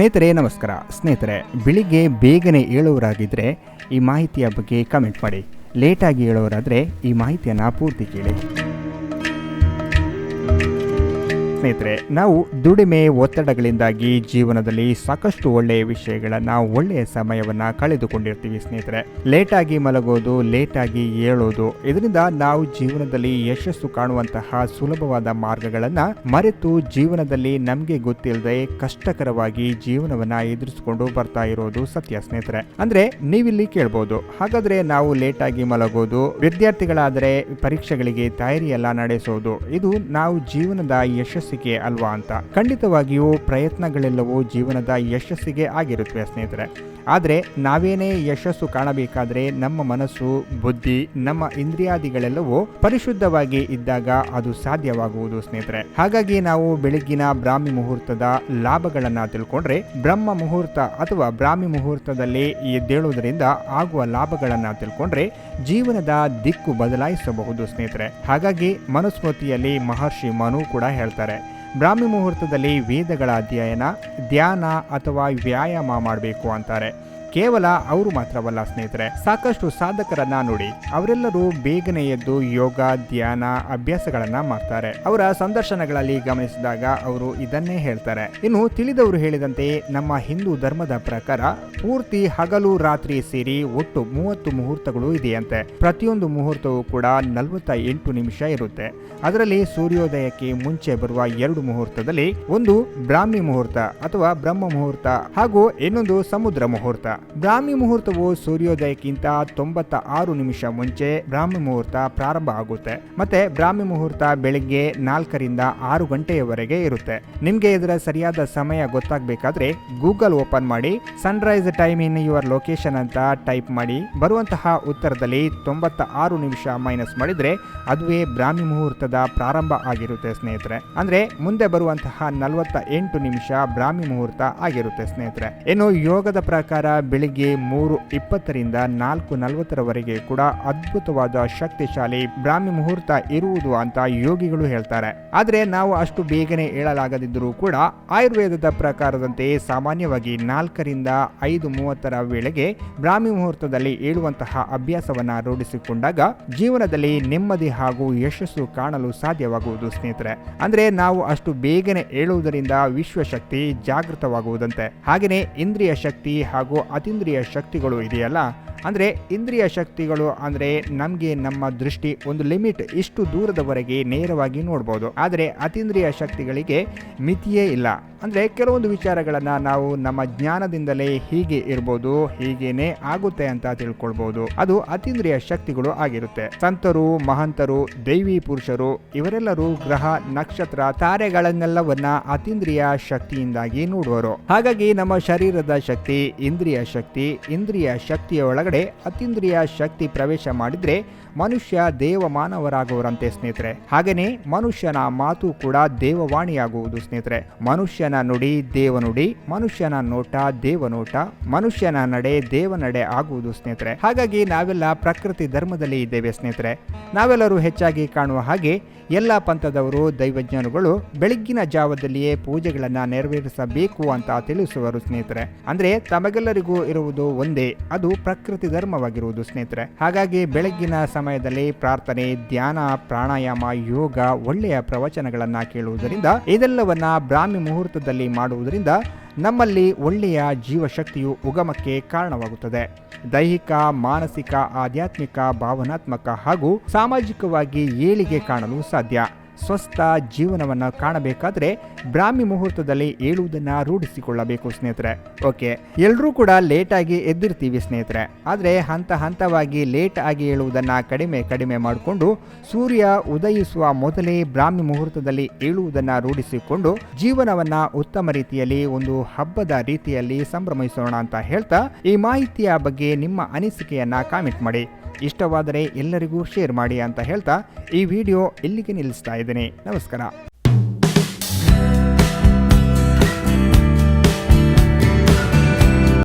ಸ್ನೇಹಿತರೆ, ನಮಸ್ಕಾರ. ಸ್ನೇಹಿತರೆ, ಬೆಳಿಗ್ಗೆ ಬೇಗನೆ ಏಳುವರಾಗಿದ್ದರೆ ಈ ಮಾಹಿತಿಯ ಬಗ್ಗೆ ಕಮೆಂಟ್ ಮಾಡಿ. ಲೇಟಾಗಿ ಹೇಳೋರಾದರೆ ಈ ಮಾಹಿತಿಯನ್ನು ಪೂರ್ತಿ ಕೇಳಿ. ಸ್ನೇಹಿತರೆ, ನಾವು ದುಡಿಮೆ ಒತ್ತಡಗಳಿಂದಾಗಿ ಜೀವನದಲ್ಲಿ ಸಾಕಷ್ಟು ಒಳ್ಳೆಯ ವಿಷಯಗಳನ್ನು, ಒಳ್ಳೆಯ ಸಮಯವನ್ನು ಕಳೆದುಕೊಂಡಿರ್ತೀವಿ ಸ್ನೇಹಿತರೆ. ಲೇಟಾಗಿ ಮಲಗೋದು, ಲೇಟಾಗಿ ಏಳೋದು, ಇದರಿಂದ ನಾವು ಜೀವನದಲ್ಲಿ ಯಶಸ್ಸು ಕಾಣುವಂತಹ ಸುಲಭವಾದ ಮಾರ್ಗಗಳನ್ನು ಮರೆತು ಜೀವನದಲ್ಲಿ ನಮಗೆ ಗೊತ್ತಿಲ್ಲದೆ ಕಷ್ಟಕರವಾಗಿ ಜೀವನವನ್ನ ಎದುರಿಸಿಕೊಂಡು ಬರ್ತಾ ಇರೋದು ಸತ್ಯ ಸ್ನೇಹಿತರೆ. ಅಂದ್ರೆ ನೀವಿಲ್ಲಿ ಕೇಳ್ಬೋದು, ಹಾಗಾದ್ರೆ ನಾವು ಲೇಟಾಗಿ ಮಲಗೋದು, ವಿದ್ಯಾರ್ಥಿಗಳಾದರೆ ಪರೀಕ್ಷೆಗಳಿಗೆ ತಯಾರಿ ಎಲ್ಲ ನಡೆಸೋದು, ಇದು ನಾವು ಜೀವನದ ಯಶಸ್ಸಿಗೆ ಅಲ್ವಾ ಅಂತ. ಖಂಡಿತವಾಗಿಯೂ ಪ್ರಯತ್ನಗಳೆಲ್ಲವೂ ಜೀವನದ ಯಶಸ್ಸಿಗೆ ಆಗಿರುತ್ತವೆ ಸ್ನೇಹಿತರೆ. ಆದರೆ ನಾವೇನೇ ಯಶಸ್ಸು ಕಾಣಬೇಕಾದರೆ ನಮ್ಮ ಮನಸ್ಸು, ಬುದ್ಧಿ, ನಮ್ಮ ಇಂದ್ರಿಯಾದಿಗಳೆಲ್ಲವೂ ಪರಿಶುದ್ಧವಾಗಿ ಇದ್ದಾಗ ಅದು ಸಾಧ್ಯವಾಗುವುದು ಸ್ನೇಹಿತರೆ. ಹಾಗಾಗಿ ನಾವು ಬೆಳಗ್ಗಿನ ಬ್ರಾಹ್ಮಿ ಮುಹೂರ್ತದ ಲಾಭಗಳನ್ನು ತಿಳ್ಕೊಂಡ್ರೆ ಬ್ರಹ್ಮ ಮುಹೂರ್ತ ಅಥವಾ ಬ್ರಾಹ್ಮಿ ಮುಹೂರ್ತದಲ್ಲಿ ಎದ್ದೇಳುವುದರಿಂದ ಆಗುವ ಲಾಭಗಳನ್ನು ತಿಳ್ಕೊಂಡ್ರೆ ಜೀವನದ ದಿಕ್ಕು ಬದಲಾಯಿಸಬಹುದು ಸ್ನೇಹಿತರೆ. ಹಾಗಾಗಿ ಮನುಸ್ಮೃತಿಯಲ್ಲಿ ಮಹರ್ಷಿ ಮನು ಕೂಡ ಹೇಳ್ತಾರೆ. ಬ್ರಾಹ್ಮಿ ಮುಹೂರ್ತದಲ್ಲಿ ವೇದಗಳ ಅಧ್ಯಯನ ಧ್ಯಾನ ಅಥವಾ ವ್ಯಾಯಾಮ ಮಾಡಬೇಕು ಅಂತಾರೆ. ಕೇವಲ ಅವರು ಮಾತ್ರವಲ್ಲ ಸ್ನೇಹಿತರೆ, ಸಾಕಷ್ಟು ಸಾಧಕರನ್ನ ನೋಡಿ ಅವರೆಲ್ಲರೂ ಬೇಗನೆ ಎದ್ದು ಯೋಗ, ಧ್ಯಾನ, ಅಭ್ಯಾಸಗಳನ್ನ ಮಾಡ್ತಾರೆ. ಅವರ ಸಂದರ್ಶನಗಳಲ್ಲಿ ಗಮನಿಸಿದಾಗ ಅವರು ಇದನ್ನೇ ಹೇಳ್ತಾರೆ. ಇನ್ನು ತಿಳಿದವರು ಹೇಳಿದಂತೆ ನಮ್ಮ ಹಿಂದೂ ಧರ್ಮದ ಪ್ರಕಾರ ಪೂರ್ತಿ ಹಗಲು ರಾತ್ರಿ ಸೇರಿ ಒಟ್ಟು ಮೂವತ್ತು ಮುಹೂರ್ತಗಳು ಇದೆಯಂತೆ. ಪ್ರತಿಯೊಂದು ಮುಹೂರ್ತವೂ ಕೂಡ ನಲವತ್ತ ಎಂಟು ನಿಮಿಷ ಇರುತ್ತೆ. ಅದರಲ್ಲಿ ಸೂರ್ಯೋದಯಕ್ಕೆ ಮುಂಚೆ ಬರುವ ಎರಡು ಮುಹೂರ್ತದಲ್ಲಿ ಒಂದು ಬ್ರಾಹ್ಮಿ ಮುಹೂರ್ತ ಅಥವಾ ಬ್ರಹ್ಮ ಮುಹೂರ್ತ ಹಾಗೂ ಇನ್ನೊಂದು ಸಮುದ್ರ ಮುಹೂರ್ತ. ಬ್ರಾಹ್ಮಿ ಮುಹೂರ್ತವು ಸೂರ್ಯೋದಯಕ್ಕಿಂತ ತೊಂಬತ್ತ ಆರು ನಿಮಿಷ ಮುಂಚೆ ಬ್ರಾಹ್ಮಿ ಮುಹೂರ್ತ ಪ್ರಾರಂಭ ಆಗುತ್ತೆ. ಮತ್ತೆ ಬ್ರಾಹ್ಮಿ ಮುಹೂರ್ತ ಬೆಳಿಗ್ಗೆ ನಾಲ್ಕರಿಂದ ಆರು ಗಂಟೆಯವರೆಗೆ ಇರುತ್ತೆ. ನಿಮ್ಗೆ ಇದರ ಸರಿಯಾದ ಸಮಯ ಗೊತ್ತಾಗಬೇಕಾದ್ರೆ ಗೂಗಲ್ ಓಪನ್ ಮಾಡಿ, sunrise time in your location ಅಂತ ಟೈಪ್ ಮಾಡಿ, ಬರುವಂತಹ ಉತ್ತರದಲ್ಲಿ ತೊಂಬತ್ತ ಆರು ನಿಮಿಷ ಮೈನಸ್ ಮಾಡಿದ್ರೆ ಅದುವೇ ಬ್ರಾಹ್ಮಿ ಮುಹೂರ್ತದ ಪ್ರಾರಂಭ ಆಗಿರುತ್ತೆ ಸ್ನೇಹಿತರೆ. ಅಂದ್ರೆ ಮುಂದೆ ಬರುವಂತಹ ನಲವತ್ತ ಎಂಟು ನಿಮಿಷ ಬ್ರಾಹ್ಮಿ ಮುಹೂರ್ತ ಆಗಿರುತ್ತೆ ಸ್ನೇಹಿತರೆ. ಇನ್ನು ಯೋಗದ ಪ್ರಕಾರ ಬೆಳಿಗ್ಗೆ ಮೂರು ಇಪ್ಪತ್ತರಿಂದ ನಾಲ್ಕು ನಲವತ್ತರವರೆಗೆ ಕೂಡ ಅದ್ಭುತವಾದ ಶಕ್ತಿಶಾಲಿ ಬ್ರಾಹ್ಮಿ ಮುಹೂರ್ತ ಇರುವುದು ಅಂತ ಯೋಗಿಗಳು ಹೇಳ್ತಾರೆ. ಆದ್ರೆ ನಾವು ಅಷ್ಟು ಬೇಗನೆ ಹೇಳಲಾಗದಿದ್ದರೂ ಕೂಡ ಆಯುರ್ವೇದದ ಪ್ರಕಾರದಂತೆ ಸಾಮಾನ್ಯವಾಗಿ ನಾಲ್ಕರಿಂದ ಐದು ಮೂವತ್ತರ ವೇಳೆಗೆ ಬ್ರಾಹ್ಮಿ ಮುಹೂರ್ತದಲ್ಲಿ ಏಳುವಂತಹ ಅಭ್ಯಾಸವನ್ನ ರೂಢಿಸಿಕೊಂಡಾಗ ಜೀವನದಲ್ಲಿ ನೆಮ್ಮದಿ ಹಾಗೂ ಯಶಸ್ಸು ಕಾಣಲು ಸಾಧ್ಯವಾಗುವುದು ಸ್ನೇಹಿತರೆ. ಅಂದ್ರೆ ನಾವು ಅಷ್ಟು ಬೇಗನೆ ಏಳುವುದರಿಂದ ವಿಶ್ವಶಕ್ತಿ ಜಾಗೃತವಾಗುವುದಂತೆ. ಹಾಗೆಯೇ ಇಂದ್ರಿಯ ಶಕ್ತಿ ಹಾಗೂ ಅತೀಂದ್ರಿಯ ಶಕ್ತಿಗಳು ಇದೆಯಲ್ಲ? ಅಂದರೆ ಇಂದ್ರಿಯ ಶಕ್ತಿಗಳು ಅಂದರೆ ನಮಗೆ ನಮ್ಮ ದೃಷ್ಟಿ ಒಂದು ಲಿಮಿಟ್ ಇಷ್ಟು ದೂರದವರೆಗೆ ನೇರವಾಗಿ ನೋಡ್ಬೋದು. ಆದರೆ ಅತೀಂದ್ರಿಯ ಶಕ್ತಿಗಳಿಗೆ ಮಿತಿಯೇ ಇಲ್ಲ. ಅಂದರೆ ಕೆಲವೊಂದು ವಿಚಾರಗಳನ್ನು ನಾವು ನಮ್ಮ ಜ್ಞಾನದಿಂದಲೇ ಹೀಗೆ ಇರ್ಬೋದು, ಹೀಗೇನೆ ಆಗುತ್ತೆ ಅಂತ ತಿಳ್ಕೊಳ್ಬೋದು. ಅದು ಅತೀಂದ್ರಿಯ ಶಕ್ತಿಗಳು ಆಗಿರುತ್ತೆ. ಸಂತರು, ಮಹಂತರು, ದೈವಿ ಪುರುಷರು ಇವರೆಲ್ಲರೂ ಗ್ರಹ, ನಕ್ಷತ್ರ, ತಾರೆಗಳನ್ನೆಲ್ಲವನ್ನ ಅತೀಂದ್ರಿಯ ಶಕ್ತಿಯಿಂದಾಗಿ ನೋಡುವರು. ಹಾಗಾಗಿ ನಮ್ಮ ಶರೀರದ ಶಕ್ತಿ ಇಂದ್ರಿಯ ಶಕ್ತಿ, ಇಂದ್ರಿಯ ಶಕ್ತಿಯ ಒಳಗಡೆ ಅತೀಂದ್ರಿಯ ಶಕ್ತಿ ಪ್ರವೇಶ ಮಾಡಿದ್ರೆ ಮನುಷ್ಯ ದೇವ ಮಾನವರಾಗುವರಂತೆ ಸ್ನೇಹಿತರೆ. ಹಾಗೆಯೇ ಮನುಷ್ಯನ ಮಾತು ಕೂಡ ದೇವವಾಣಿಯಾಗುವುದು ಸ್ನೇಹಿತರೆ. ಮನುಷ್ಯನ ನುಡಿ ದೇವನುಡಿ, ಮನುಷ್ಯನ ನೋಟ ದೇವನೋಟ, ಮನುಷ್ಯನ ನಡೆ ದೇವನಡೆ ಆಗುವುದು ಸ್ನೇಹಿತರೆ. ಹಾಗಾಗಿ ನಾವೆಲ್ಲ ಪ್ರಕೃತಿ ಧರ್ಮದಲ್ಲಿ ಇದ್ದೇವೆ ಸ್ನೇಹಿತರೆ. ನಾವೆಲ್ಲರೂ ಹೆಚ್ಚಾಗಿ ಕಾಣುವ ಹಾಗೆ ಎಲ್ಲ ಪಂಥದವರು, ದೈವಜ್ಞಾನಿಗಳು ಬೆಳಗ್ಗಿನ ಜಾವದಲ್ಲಿಯೇ ಪೂಜೆಗಳನ್ನು ನೆರವೇರಿಸಬೇಕು ಅಂತ ತಿಳಿಸುವರು ಸ್ನೇಹಿತರೆ. ಅಂದ್ರೆ ತಮಗೆಲ್ಲರಿಗೂ ಇರುವುದು ಒಂದೇ, ಅದು ಪ್ರಕೃತಿ ಧರ್ಮವಾಗಿರುವುದು ಸ್ನೇಹಿತರೆ. ಹಾಗಾಗಿ ಬೆಳಗ್ಗಿನ ಸಮಯದಲ್ಲಿ ಪ್ರಾರ್ಥನೆ, ಧ್ಯಾನ, ಪ್ರಾಣಾಯಾಮ, ಯೋಗ ಒಳ್ಳೆಯ ಪ್ರವಚನಗಳನ್ನ ಕೇಳುವುದರಿಂದ, ಇದೆಲ್ಲವನ್ನ ಬ್ರಾಹ್ಮಿ ಮುಹೂರ್ತದಲ್ಲಿ ಮಾಡುವುದರಿಂದ ನಮ್ಮಲ್ಲಿ ಒಳ್ಳೆಯ ಜೀವಶಕ್ತಿಯು ಉಗಮಕ್ಕೆ ಕಾರಣವಾಗುತ್ತದೆ. ದೈಹಿಕ, ಮಾನಸಿಕ, ಆಧ್ಯಾತ್ಮಿಕ, ಭಾವನಾತ್ಮಕ ಹಾಗೂ ಸಾಮಾಜಿಕವಾಗಿ ಏಳಿಗೆ ಕಾಣಲು ಸಾಧ್ಯ. ಸ್ವಸ್ಥ ಜೀವನವನ್ನು ಕಾಣಬೇಕಾದ್ರೆ ಬ್ರಾಹ್ಮಿ ಮುಹೂರ್ತದಲ್ಲಿ ಏಳುವುದನ್ನು ರೂಢಿಸಿಕೊಳ್ಳಬೇಕು, ಸ್ನೇಹಿತರೆ. ಓಕೆ ಎಲ್ಲರೂ ಕೂಡ ಲೇಟಾಗಿ ಎದ್ದಿರ್ತೀವಿ, ಸ್ನೇಹಿತರೆ. ಆದರೆ ಹಂತ ಹಂತವಾಗಿ ಲೇಟ್ ಆಗಿ ಏಳುವುದನ್ನು ಕಡಿಮೆ ಕಡಿಮೆ ಮಾಡಿಕೊಂಡು ಸೂರ್ಯ ಉದಯಿಸುವ ಮೊದಲೇ ಬ್ರಾಹ್ಮಿ ಮುಹೂರ್ತದಲ್ಲಿ ಏಳುವುದನ್ನು ರೂಢಿಸಿಕೊಂಡು ಜೀವನವನ್ನ ಉತ್ತಮ ರೀತಿಯಲ್ಲಿ ಒಂದು ಹಬ್ಬದ ರೀತಿಯಲ್ಲಿ ಸಂಭ್ರಮಿಸೋಣ ಅಂತ ಹೇಳ್ತಾ ಈ ಮಾಹಿತಿಯ ಬಗ್ಗೆ ನಿಮ್ಮ ಅನಿಸಿಕೆಯನ್ನು ಕಾಮೆಂಟ್ ಮಾಡಿ. ಇಷ್ಟವಾದರೆ ಎಲ್ಲರಿಗೂ ಶೇರ್ ಮಾಡಿ ಅಂತ ಹೇಳ್ತಾ ಈ ವಿಡಿಯೋ ಇಲ್ಲಿಗೆ ನಿಲ್ಲಿಸ್ತಾ ಇದ್ದೀನಿ. ನಮಸ್ಕಾರ.